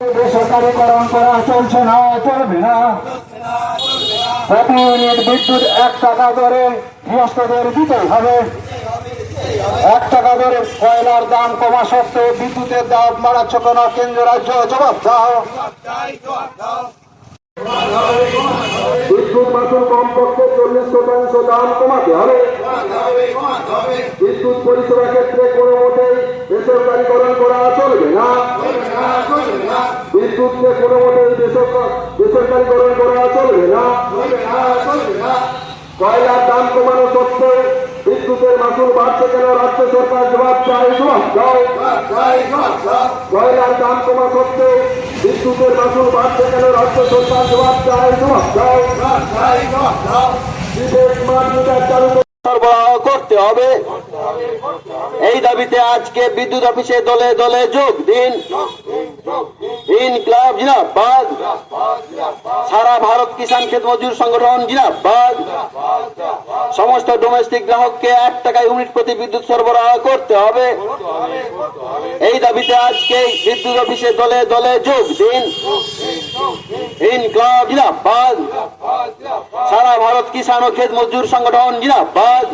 বেসরকারীকরণ করা চলছে না, চলবে না। প্রতি ইউনিট বিদ্যুৎ এক টাকা দরে গৃহস্থদের দিতেই হবে। এক টাকা ধরে কয়লার দাম কমা সত্ত্বেও বিদ্যুতের দাম বাড়াচ্ছ কেন কেন্দ্র রাজ্য জবাব দাও। বিদ্যুৎ মাসুল কমপক্ষে চল্লিশ শতাংশ দাম কমাতে হবে। বিদ্যুৎ পরিষেবা ক্ষেত্রে কোনো মতেই বেসরকারীকরণ করা চলবে না। বিদ্যুৎকে কোনো মতেই বেসরকারীকরণ করা চলবে না। কয়লার দাম কমানো সত্ত্বেও বিদ্যুতের মাসুল বাড়ছে কেন? রাজ্য সরকার জবাব চায়, জবাব দাও কয়লার দাম কমা সত্ত্বেও বিদ্যুতের মাসুল বাড়ছে কেন রাজ্য সরকার জবাব চায়? জবাব দাও বিদেশ স্মার্ট মিটার চালু সরবরাহ করতে হবে। এই দাবিতে আজকে বিদ্যুৎ অফিসে দলে দলে যোগ দিন। ইনকলাব জিনাবাদ সারা ভারত কিষাণ ক্ষেত মজুর সংগঠন জিনাবাদ সমস্ত ডোমেস্টিক গ্রাহককে এক টাকা ইউনিট প্রতি বিদ্যুৎ সরবরাহ করতে হবে। এই দাবিতে আজকে বিদ্যুৎ অফিসে দলে দলে যোগ দিন। ইনকলাব জিনাবাদ সারা ভারত কিষাণ ও ক্ষেত মজদুর সংগঠন জিনাবাদ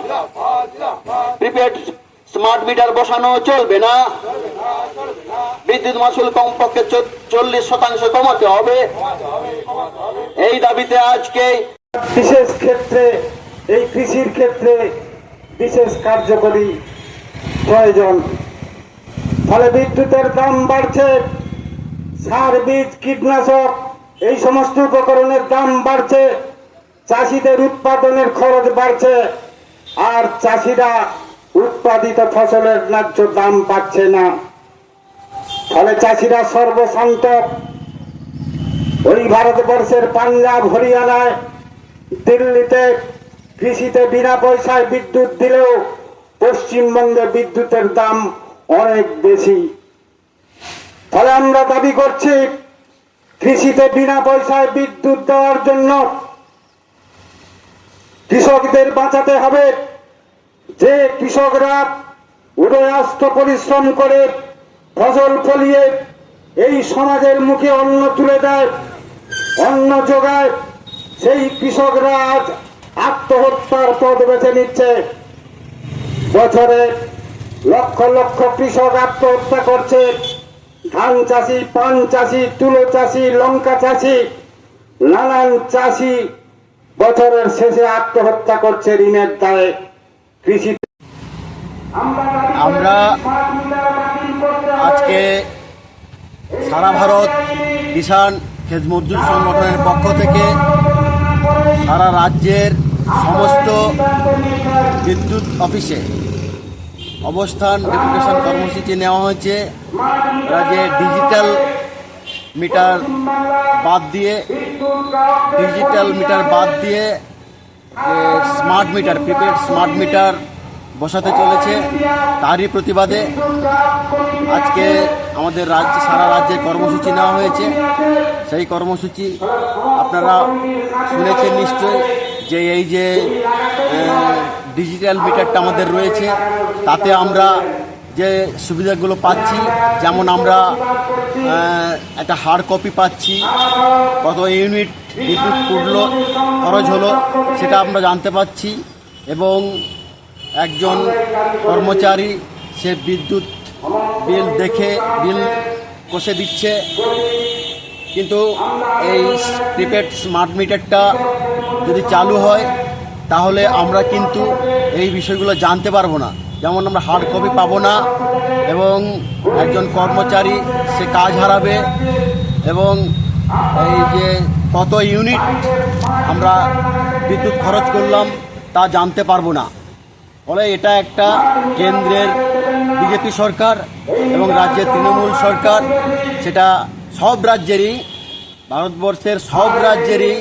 প্রিপেড স্মার্ট মিটার বসানো চলবে না। বিদ্যুৎ মাসুল কমপক্ষে চল্লিশ শতাংশ কমাতে হবে। এই দাবিতে আজকে বিশেষ ক্ষেত্রে, এই কৃষির ক্ষেত্রে বিশেষ কার্যকরী প্রয়োজন। ফলে বিদ্যুতের দাম বাড়ছে, সার, বীজ, কীটনাশক, এই সমস্ত উপকরণের দাম বাড়ছে, চাষিদের উৎপাদনের খরচ বাড়ছে। আর চাষিরা উৎপাদিত ফসলের ন্যায্য দাম পাচ্ছে না। ফলে চাষিরা সর্বশান্ত ওই ভারতবর্ষের পাঞ্জাব, হরিয়ানায়, দিল্লিতে কৃষিতে বিনা পয়সায় বিদ্যুৎ দিলেও পশ্চিমবঙ্গে বিদ্যুতের দাম অনেক বেশি। ফলে আমরা দাবি করছি, কৃষিতে বিনা পয়সায় বিদ্যুৎ দেওয়ার জন্য কৃষকদের বাঁচাতে হবে। যে কৃষকরা উদয়াস্ত পরিশ্রম করে ফসল ফলিয়ে এই সমাজের মুখে অন্ন তুলে দেয়, অন্ন যোগায়, সেই কৃষকরা আজ আত্মহত্যার পথ বেছে নিচ্ছে। বছরে লক্ষ লক্ষ কৃষক আত্মহত্যা করছে। ধান চাষি, পান চাষি, তুলো চাষি, লঙ্কা চাষি, নানান চাষি বছরের শেষে আত্মহত্যা করছে ঋণের দায়ে কৃষি আমরা আজকে সারা ভারত কিষাণ খেত মজদুর সংগঠনের পক্ষ থেকে সারা রাজ্যের সমস্ত বিদ্যুৎ অফিসে অবস্থান ডেপুটেশন কর্মসূচি নেওয়া হয়েছে। রাজ্যে ডিজিটাল মিটার বাদ দিয়ে ডিজিটাল মিটার বাদ দিয়ে smart meter prepaid smart meter বসাতে চলেছে তারই প্রতিবাদে আজকে আমাদের রাজ্য, সারা রাজ্যে কর্মসূচি নেওয়া হয়েছে। সেই কর্মসূচি আপনারা শুনেছেন নিশ্চয়ই যে এই যে ডিজিটাল মিটারটা আমাদের রয়েছে, তাতে আমরা যে সুবিধাগুলো পাচ্ছি, যেমন আমরা একটা হার্ড কপি পাচ্ছি, কত ইউনিট বিদ্যুৎ পড়ল খরচ হলো, সেটা আমরা জানতে পাচ্ছি এবং একজন কর্মচারী, সে বিদ্যুৎ বিল দেখে, বিল কষে দিচ্ছে। কিন্তু এই প্রিপেড স্মার্ট মিটারটা যদি চালু হয়, তাহলে আমরা কিন্তু এই বিষয়গুলো জানতে পারব না। যেমন আমরা হার্ড কপি পাবো না, এবং একজন কর্মচারী সে কাজ হারাবে, এবং এই যে কত ইউনিট আমরা বিদ্যুৎ খরচ করলাম তা জানতে পারব না। ফলে এটা একটা কেন্দ্রের বিজেপি সরকার এবং রাজ্যের তৃণমূল সরকার, সেটা সব রাজ্যেরই, ভারতবর্ষের সব রাজ্যেরই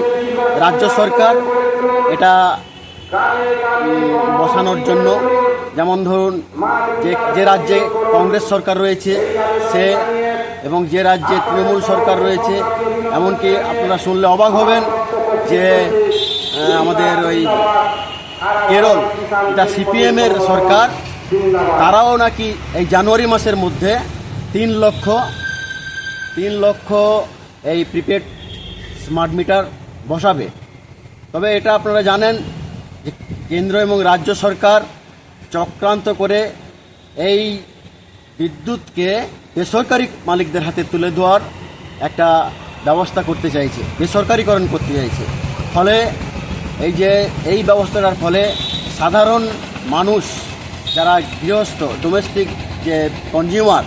রাজ্য সরকার, এটা বসানোর জন্য। যেমন ধরুন, যে যে রাজ্যে কংগ্রেস সরকার রয়েছে, সে এবং যে রাজ্যে তৃণমূল সরকার রয়েছে, এমনকি আপনারা শুনলে অবাক হবেন যে আমাদের ওই কেরল, এটা সিপিএমের সরকার, তারাও নাকি এই জানুয়ারি মাসের মধ্যে তিন লক্ষ তিন লক্ষ এই প্রিপেড স্মার্ট মিটার বসাবে। তবে এটা আপনারা জানেন কেন্দ্র এবং রাজ্য সরকার চক্রান্ত করে এই বিদ্যুৎকে বেসরকারি মালিকদের হাতে তুলে দেওয়ার একটা ব্যবস্থা করতে চাইছে, বেসরকারিকরণ করতে চাইছে। ফলে এই যে, এই ব্যবস্থাটার ফলে সাধারণ মানুষ যারা গৃহস্থ ডোমেস্টিক যে কনজিউমার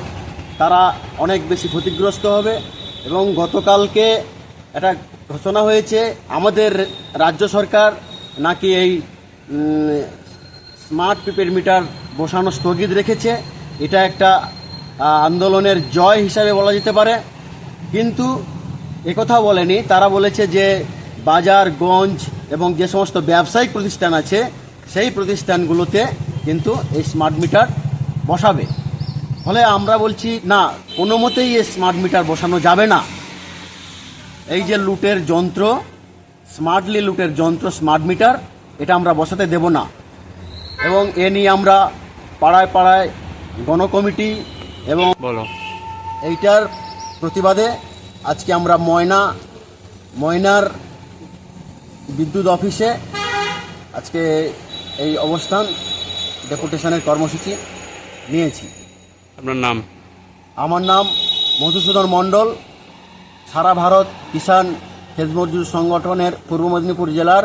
তারা অনেক বেশি ক্ষতিগ্রস্ত হবে এবং গতকালকে একটা ঘোষণা হয়েছে, আমাদের রাজ্য সরকার নাকি এই স্মার্ট প্রিপেড মিটার বসানো স্থগিত রেখেছে। এটা একটা আন্দোলনের জয় হিসাবে বলা যেতে পারে। কিন্তু একথা বলেনি। তারা বলেছে যে বাজার, গঞ্জ এবং যে সমস্ত ব্যবসায়িক প্রতিষ্ঠান আছে, সেই প্রতিষ্ঠানগুলোতে কিন্তু এই স্মার্ট মিটার বসাবে। ফলে আমরা বলছি, না, কোনো মতেই এই স্মার্ট মিটার বসানো যাবে না। এই যে লুটের যন্ত্র, স্মার্টলি লুটের যন্ত্র, স্মার্ট মিটার এটা আমরা বসাতে দেব না। এবং এ নিয়ে আমরা পাড়ায় পাড়ায় গণকমিটি এবং বলো। এইটার প্রতিবাদে আজকে আমরা ময়না ময়নার বিদ্যুৎ অফিসে আজকে এই অবস্থান ডেপুটেশনের কর্মসূচি নিয়েছি। আপনার নাম? আমার নাম মধুসূদন মণ্ডল। সারা ভারত কিষাণ খেজমজুর সংগঠনের পূর্ব মেদিনীপুর জেলার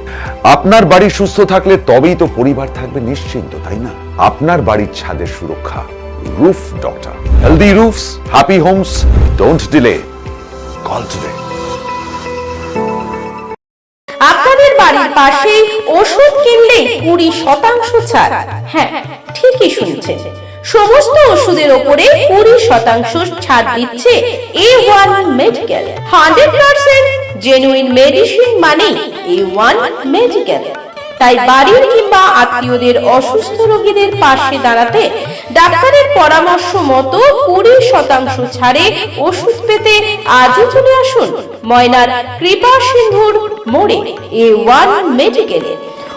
আপনার বাড়ি সুস্থ থাকলে তবেই তো পরিবার থাকবে নিশ্চিন্ত, তাই না? আপনার বাড়ির ছাদের সুরক্ষা roof doctor healthy roofs happy homes don't delay call today আপনাদের বাড়ির পাশে ওষুধ কিনলে কুড়ি শতাংশ ছাড়। হ্যাঁ ঠিকই শুনছেন। সমস্ত ওষুধের ওপরে কুড়ি শতাংশ ছাড় দিচ্ছে A one medical hundred percent genuine medicine মানে এ ওয়ান মেডিকেল তাই বাড়ির কিংবা আত্মীয়দের অসুস্থ রোগীদের পাশে দাঁড়াতে ডাক্তারের পরামর্শ মতো কুড়ি শতাংশ ছাড়ে ওষুধ পেতে আজই চলে আসুন ময়নার কৃপা সিন্ধুর মোড়ে এ ওয়ান মেডিকেলে